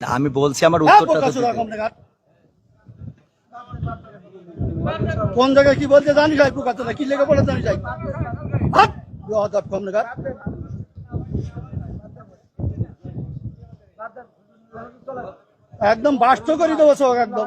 আমি বলছি আমার হ্যাঁ, উত্তরটা তো। কোন জায়গায় কি বলতে জানি যাই না কি লেগে বলে জানি যাই! কম। একদম বাস্ত করে দেবো সব একদম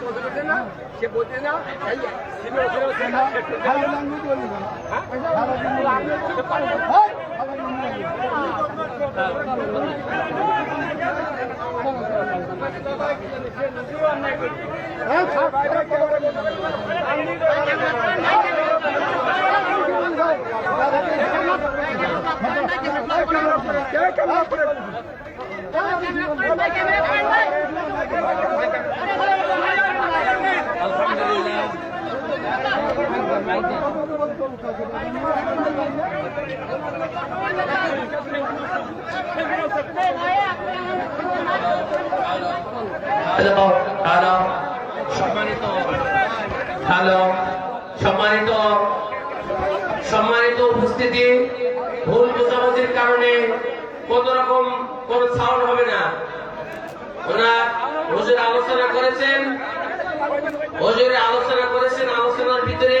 কি হয়েছে, কি হয়েছে? আমার বড় বড় মুসলমানদের কি আমাদের? হ্যাঁ? কে হয়ে? হ্যাঁ, কে হয়ে? হ্যাঁ। ভালো language বলি না। language বলি না। হ্যাঁ? ভালো language বলি না। হ্যাঁ, হ্যালো হ্যালো, সম্মানিত সম্মানিত উপস্থিতি, ভুল বোঝাবুঝির কারণে কোন রকম কোন সাউন্ড হবে না। ওনার হুজুর আলোচনা করেছেন, হুজুরে আলোচনা করেছেন আলোচনার ভিতরে।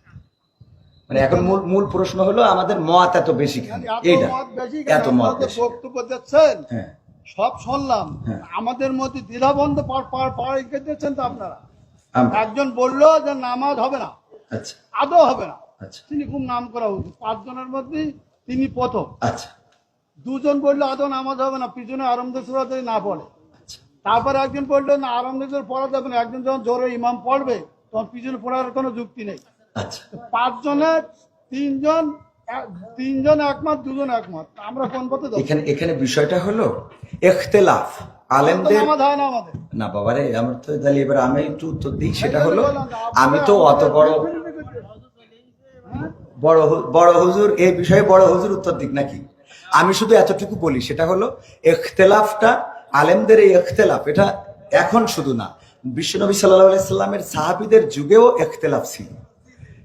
মানে এখন মূল মূল প্রশ্ন হলো আমাদের মত এত বেশি কেন? এইটা এত মত বক্তব্য দিচ্ছেন। হ্যাঁ। সব শুনলাম। হ্যাঁ। আমাদের মধ্যে দ্বিধাবন্ধ পার পার পার দিচ্ছেন তো আপনারা? একজন বলল যে নামাজ হবে না। আচ্ছা। আদৌ হবে না। আচ্ছা। তিনি খুব নাম করা উচিত। পাঁচজনের মধ্যে তিনি প্রথম। আচ্ছা। দুজন বলল আদৌ নামাজ হবে না? পিছনে আরমদেশ্বর যদি না পড়ে। আচ্ছা। তারপরে একজন বলল না আরমদেশ্বর পড়া যাবে না। একজন যখন জোরে ইমাম পড়বে তখন পিছনে পড়ার কোনো যুক্তি নেই। আচ্ছা। তো তিনজন তিনজন একমত দুজন একমত। আমরা কোন পথে এখানে এখানে বিষয়টা হলো এখতেলাফ আলেমদের না বাবারে আমার তো তাহলে এবার আমি একটু উত্তর দিই সেটা হলো আমি তো অত বড় বড় বড় হুজুর এই বিষয়ে বড় হুজুর উত্তর দিক নাকি? আমি শুধু এতটুকু বলি সেটা হলো এখতেলাফটা আলেমদের এই এখতেলাফ এটা এখন শুধু না। বিশ্বনবী সাল্লাহ সাল্লামের সাহাবিদের যুগেও এখতেলাফ ছিল।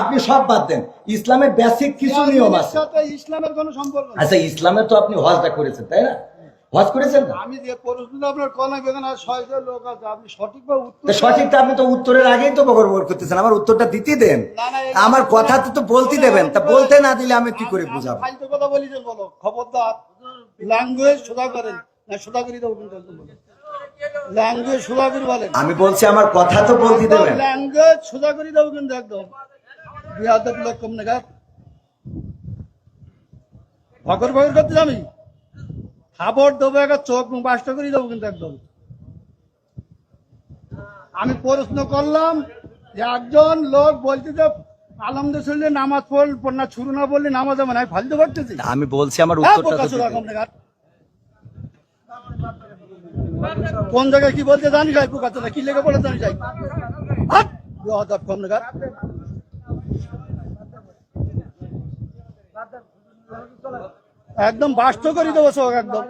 আপনি সব বাদ দেন। ইসলামের বেসিক কিছু নিয়ম আছে। ইসলামের কোনো সম্পর্ক আচ্ছা ইসলামের তো আপনি হজটা করেছেন তাই না? হজ করেছেন না? আমি যে প্রশ্নটা আপনার কলা বেগান ছয়জন লোক আছে আপনি সঠিকভাবে উত্তর সঠিকটা আপনি তো উত্তরের আগেই তো বকর করতেছেন আমার উত্তরটা দিতে দেন। আমার কথা তো তো বলতে দেবেন তা বলতে না দিলে আমি কি করে বুঝাবো? ফালতু কথা বলিছেন বলো খবরদার ল্যাঙ্গুয়েজ সোজা করেন। না সোজা করে দেবো কিন্তু একদম বলো ল্যাঙ্গুয়েজ সোজা করে বলেন। আমি বলছি আমার কথা তো বলতে দেবেন। ল্যাঙ্গুয়েজ সোজা করে দেবো কিন্তু একদম। বিহাদের লোক কম নেগাত ভগর ভগর করতে আমি খাবার দেবো একটা চোখ মুখ বাসটা করে দেবো কিন্তু একদম। আমি প্রশ্ন করলাম যে একজন লোক বলছে যে আলমদের শরীরে নামাজ পড়ল না শুরু না বললে নামাজ হবে না ফালতু করতেছি আমি বলছি আমার হ্যাঁ, উত্তরটা কোন জায়গায় কি বলতে জানি যাই পোকা না, কি লেগে পড়ে জানি যাই হাত একদম বাস্ত করে দেবো সব একদম।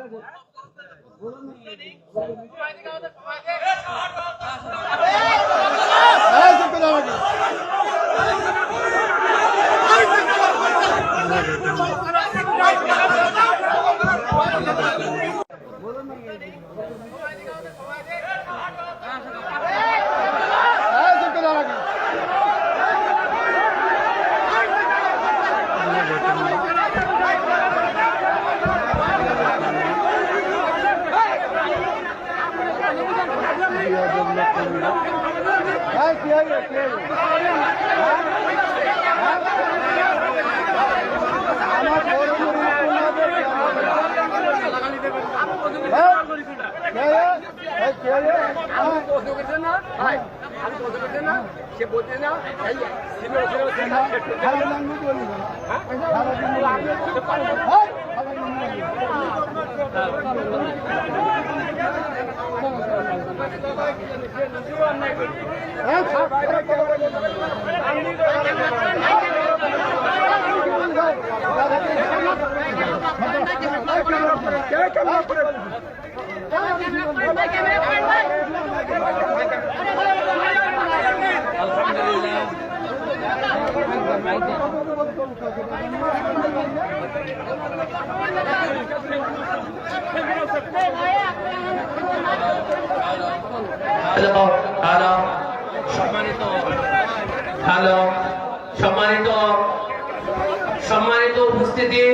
সে বোঝে না হ্যাঁ আলহামদুলিল্লাহ হ্যালো হ্যালো। সম্মানিত হ্যালো। সম্মানিত সম্মানিত উপস্থিতি।